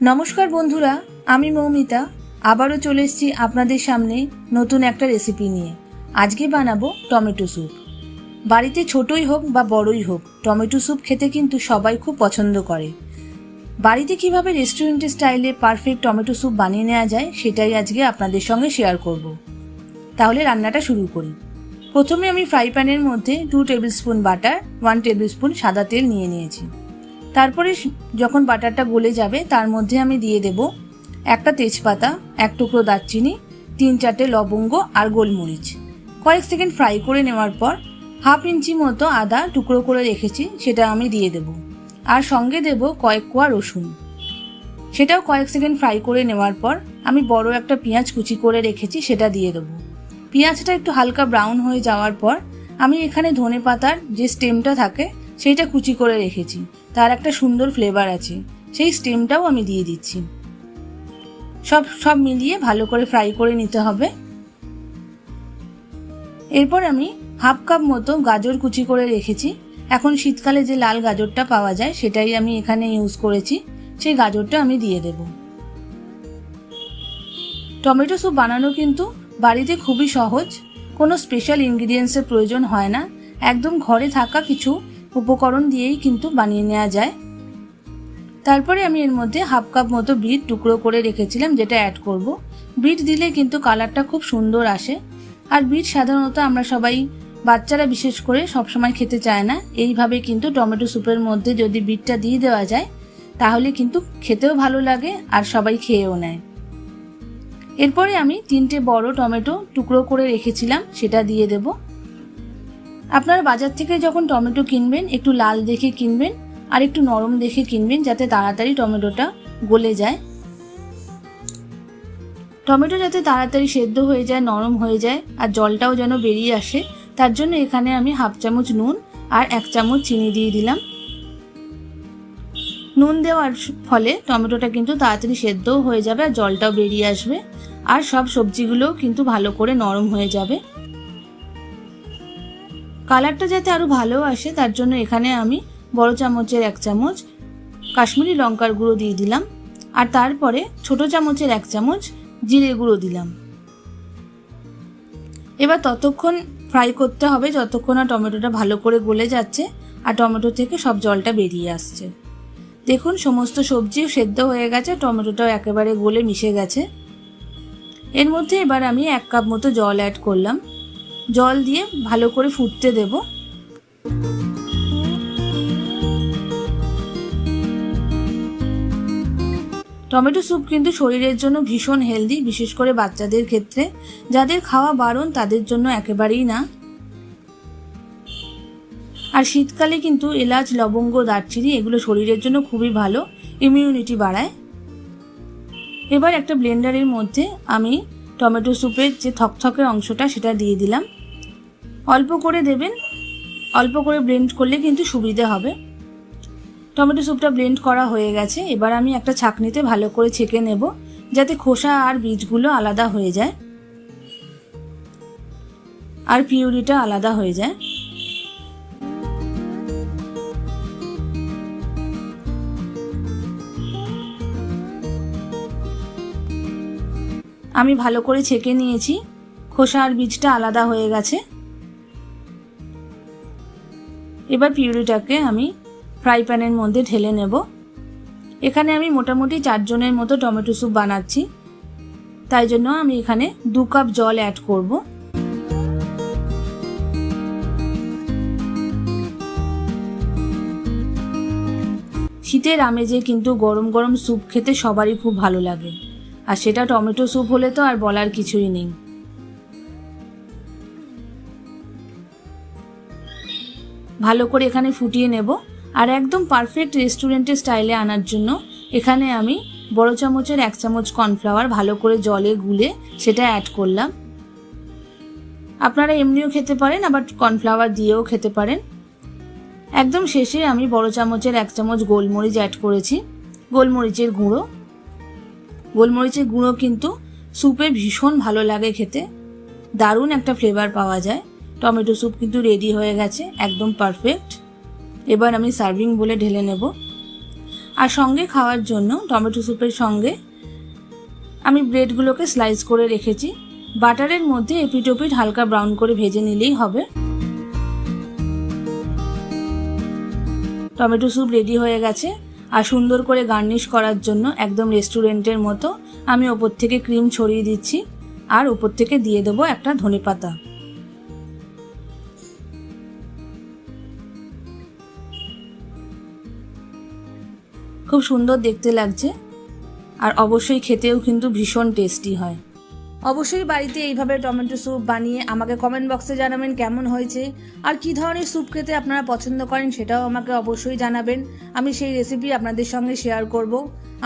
নমস্কার বন্ধুরা, আমি মৌমিতা। আবারও চলে এসেছি আপনাদের সামনে নতুন একটা রেসিপি নিয়ে। আজকে বানাবো টমেটো স্যুপ বাড়িতে ছোটই হোক বা বড়ই হোক, টমেটো স্যুপ খেতে কিন্তু সবাই খুব পছন্দ করে। বাড়িতে কীভাবে রেস্টুরেন্টের স্টাইলে পারফেক্ট টমেটো স্যুপ বানিয়ে নেওয়া যায়, সেটাই আজকে আপনাদের সঙ্গে শেয়ার করব। তাহলে রান্নাটা শুরু করি। প্রথমে আমি ফ্রাই প্যানের মধ্যে two tablespoon butter one tablespoon সাদা তেল নিয়ে নিয়েছি। তারপরে যখন বাটারটা গলে যাবে, তার মধ্যে আমি দিয়ে দেব একটা তেজপাতা, এক টুকরো দারচিনি, তিন চারটে লবঙ্গ আর গোলমরিচ। কয়েক সেকেন্ড ফ্রাই করে নেওয়ার পর হাফ ইঞ্চি মতো আদা টুকরো করে রেখেছি, সেটা আমি দিয়ে দেব। আর সঙ্গে দেব কয়েক কোয়া রসুন। সেটাও কয়েক সেকেন্ড ফ্রাই করে নেওয়ার পর আমি বড় একটা পেঁয়াজ কুচি করে রেখেছি, সেটা দিয়ে দেবো। পেঁয়াজটা একটু হালকা ব্রাউন হয়ে যাওয়ার পর আমি এখানে ধনে পাতার যে স্টেমটা থাকে, সেইটা কুচি করে রেখেছি। তার একটা সুন্দর ফ্লেভার আছে। সেই স্টেমটাও আমি দিয়ে দিচ্ছি। সব সব মিলিয়ে ভালো করে ফ্রাই করে নিতে হবে। এরপর আমি হাফ কাপ মতো গাজর কুচি করে রেখেছি। এখন শীতকালে যে লাল গাজরটা পাওয়া যায়, সেটাই আমি এখানে ইউজ করেছি। সেই গাজরটা আমি দিয়ে দেব। টমেটো স্যুপ বানানো কিন্তু বাড়িতে খুবই সহজ। কোনো স্পেশাল ইনগ্রিডিয়েন্টসের প্রয়োজন হয় না। একদম ঘরে থাকা কিছু উপকরণ দিয়েই কিন্তু বানিয়ে নেওয়া যায়। তারপরে আমি এর মধ্যে হাফ কাপ মতো বিট টুকরো করে রেখেছিলাম, যেটা অ্যাড করব। বিট দিলে কিন্তু কালারটা খুব সুন্দর আসে। আর বিট সাধারণত আমরা সবাই, বাচ্চারা বিশেষ করে সবসময় খেতে চায় না। এইভাবে কিন্তু টমেটো স্যুপের মধ্যে যদি বিটটা দিয়ে দেওয়া যায়, তাহলে কিন্তু খেতেও ভালো লাগে আর সবাই খেয়েও নেয়। এরপরে আমি তিনটে বড় টমেটো টুকরো করে রেখেছিলাম, সেটা দিয়ে দেব। আপনারা বাজার থেকে যখন টমেটো কিনবেন, একটু লাল দেখে কিনবেন আর একটু নরম দেখে কিনবেন যাতে তাড়াতাড়ি টমেটোটা গলে যায়। টমেটো যাতে তাড়াতাড়ি সেদ্ধ হয়ে যায়, নরম হয়ে যায় আর জলটাও যেন বেরিয়ে আসে, তার জন্য এখানে আমি হাফ চামচ নুন আর এক চামচ চিনি দিয়ে দিলাম। নুন দেওয়ার ফলে টমেটোটা কিন্তু তাড়াতাড়ি সেদ্ধও হয়ে যাবে আর জলটাও বেরিয়ে আসবে। আর সব সবজিগুলোও কিন্তু ভালো করে নরম হয়ে যাবে। কালারটা যাতে আরও ভালো আসে, তার জন্য এখানে আমি বড় চামচের এক চামচ কাশ্মীরি লঙ্কার গুঁড়ো দিয়ে দিলাম। আর তারপরে ছোট চামচের এক চামচ জিরে গুঁড়ো দিলাম। এবার ততক্ষণ ফ্রাই করতে হবে, যতক্ষণ না টমেটোটা ভালো করে গলে যাচ্ছে আর টমেটো থেকে সব জলটা বেরিয়ে আসছে। দেখুন, সমস্ত সবজি সেদ্ধ হয়ে গেছে, টমেটোটাও একেবারে গলে মিশে গেছে। এর মধ্যে এবার আমি এক কাপ মতো জল অ্যাড করলাম। জল দিয়ে ভালো করে ফুটতে দেব। টমেটো স্যুপ কিন্তু শরীরের জন্য ভীষণ হেলদি, বিশেষ করে বাচ্চাদের ক্ষেত্রে। যাদের খাওয়া বারণ, তাদের জন্য একেবারেই না। আর শীতকালে কিন্তু এলাচ, লবঙ্গ, দারচিনি এগুলো শরীরের জন্য খুবই ভালো ইমিউনিটি বাড়ায়। এবার একটা ব্লেন্ডারের মধ্যে আমি টমেটো স্যুপের যে থকথকে অংশটা সেটা দিয়ে দিলাম। অল্প করে দেবেন। অল্প করে ব্লেন্ড করলে কিন্তু সুবিধে হবে। টমেটো স্যুপটা ব্লেন্ড করা হয়ে গেছে। এবার আমি একটা ছাকনিতে ভালো করে ছেঁকে নেব, যাতে খোসা আর বীজগুলো আলাদা হয়ে যায়। আর পিউরিটা আলাদা হয়ে যায়। আমি ভালো করে ছেঁকে নিয়েছি। খোসা আর বীজটা আলাদা হয়ে গেছে। এবার পিউরিটাকে আমি ফ্রাই প্যানের মধ্যে ঢেলে নেব। এখানে আমি মোটামুটি চারজনের মতো টমেটো স্যুপ বানাচ্ছি। তাই জন্য আমি এখানে দু কাপ জল অ্যাড করব। শীতের আমেজে কিন্তু গরম গরম স্যুপ খেতে সবারই খুব ভালো লাগে। আর সেটা টমেটো স্যুপ হলে তো আর বলার কিছুই নেই। ভালো করে এখানে ফুটিয়ে নেব। আর একদম পারফেক্ট রেস্টুরেন্টের স্টাইলে আনার জন্য এখানে আমি বড় চামচের এক চামচ কর্নফ্লাওয়ার ভালো করে জলে গুলে সেটা অ্যাড করলাম। আপনারা এমনিও খেতে পারেন, আবার কর্নফ্লাওয়ার দিয়েও খেতে পারেন। একদম শেষে আমি বড় চামচের এক চামচ গোলমরিচ অ্যাড করেছি। গোলমরিচের গুঁড়ো। গোলমরিচের গুঁড়ো কিন্তু স্যুপে ভীষণ ভালো লাগে খেতে। দারুণ একটা ফ্লেভার পাওয়া যায়। টমেটো স্যুপ কিন্তু রেডি হয়ে গেছে, একদম পারফেক্ট এবার আমি সার্ভিং বলে ঢেলে নেব। আর সঙ্গে খাওয়ার জন্য টমেটো স্যুপের সঙ্গে আমি ব্রেডগুলোকে স্লাইস করে রেখেছি। বাটারের মধ্যে এপিটোপিট হালকা ব্রাউন করে ভেজে নিলেই হবে। টমেটো স্যুপ রেডি হয়ে গেছে। আর সুন্দর করে গার্নিশ করার জন্য একদম রেস্টুরেন্টের মতো আমি ওপর থেকে ক্রিম ছড়িয়ে দিচ্ছি আর ওপর থেকে দিয়ে দেবো একটা ধনে পাতা। খুব সুন্দর দেখতে লাগছে আর অবশ্যই খেতেও কিন্তু ভীষণ টেস্টি হয়। অবশ্যই বাড়িতে এইভাবে টমেটো স্যুপ বানিয়ে আমাকে কমেন্ট বক্সে জানাবেন কেমন হয়েছে, আর কি ধরনের স্যুপ খেতে আপনারা পছন্দ করেন সেটাও আমাকে অবশ্যই জানাবেন। আমি সেই রেসিপি আপনাদের সঙ্গে শেয়ার করব।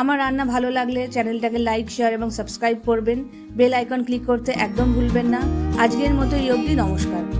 আমার রান্না ভালো লাগলে চ্যানেলটাকে লাইক শেয়ার এবং সাবস্ক্রাইব করবেন। বেল আইকন ক্লিক করতে একদম ভুলবেন না। আজকের মতো এই অবধি, নমস্কার।